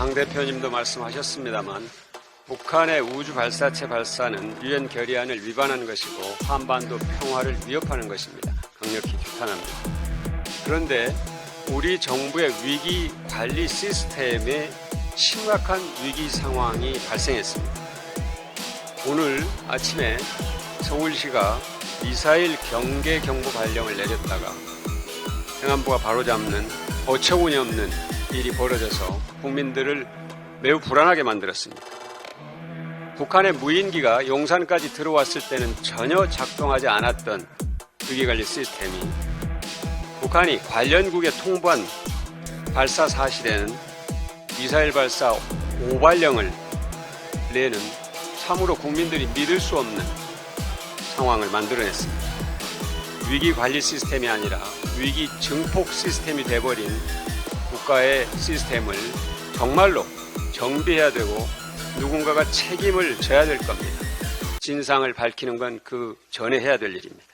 당 대표님도 말씀하셨습니다만 북한의 우주 발사체 발사는 유엔 결의안을 위반한 것이고 한반도 평화를 위협하는 것입니다. 강력히 규탄합니다. 그런데 우리 정부의 위기 관리 시스템에 심각한 위기 상황이 발생했습니다. 오늘 아침에 서울시가 미사일 경계 경보 발령을 내렸다가 행안부가 바로잡는 어처구니 없는 일이 벌어져서 국민들을 매우 불안하게 만들었습니다. 북한의 무인기가 용산까지 들어왔을 때는 전혀 작동하지 않았던 위기관리 시스템이 북한이 관련국에 통보한 발사 사실에는 미사일 발사 오발령을 내는 참으로 국민들이 믿을 수 없는 상황을 만들어냈습니다. 위기 관리 시스템이 아니라 위기 증폭 시스템이 돼버린 국가의 시스템을 정말로 정비해야 되고 누군가가 책임을 져야 될 겁니다. 진상을 밝히는 건 그 전에 해야 될 일입니다.